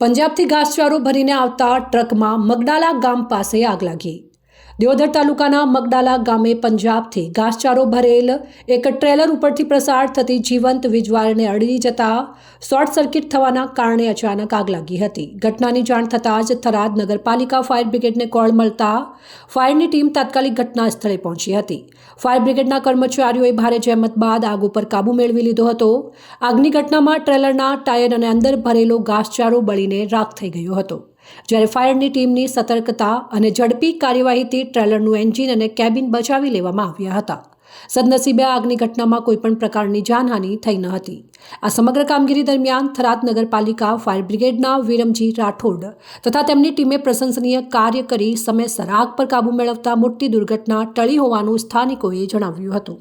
પંજાબથી ઘાસચારો ભરીને આવતા ટ્રકમાં મગડાલા ગામ પાસે આગ લાગી. દિયોદર તાલુકાના મગડાલા ગામે પંજાબથી ઘાસચારો ભરેલ એક ટ્રેલર ઉપરથી પ્રસાર થતી જીવંત વીજવાયરને અડી જતા શોર્ટ સર્કિટ થવાના કારણે અચાનક આગ લાગી હતી. ઘટનાની જાણ થતાં જ થરાદ નગરપાલિકા ફાયર બ્રિગેડને કોલ મળતા ફાયરની ટીમ તાત્કાલિક ઘટના સ્થળે પહોંચી હતી. ફાયર બ્રિગેડના કર્મચારીઓએ ભારે જહેમત બાદ આગ ઉપર કાબુ મેળવી લીધો હતો. આગની ઘટનામાં ટ્રેલરના ટાયર અને અંદર ભરેલો ઘાસચારો બળીને રાખ થઈ ગયો હતો. જ્યારે ફાયરની ટીમની સતર્કતા અને ઝડપી કાર્યવાહીથી ટ્રેલરનું એન્જિન અને કેબિન બચાવી લેવામાં આવ્યા હતા. સદનસીબે આગની ઘટનામાં કોઈપણ પ્રકારની જાનહાનિ થઈ ન હતી. આ સમગ્ર કામગીરી દરમિયાન થરાદ નગરપાલિકા ફાયર બ્રિગેડના વિરમજી રાઠોડ તથા તેમની ટીમે પ્રશંસનીય કાર્ય કરી સમયસર આગ પર કાબૂ મેળવતા મોટી દુર્ઘટના ટળી હોવાનું સ્થાનિકોએ જણાવ્યું હતું.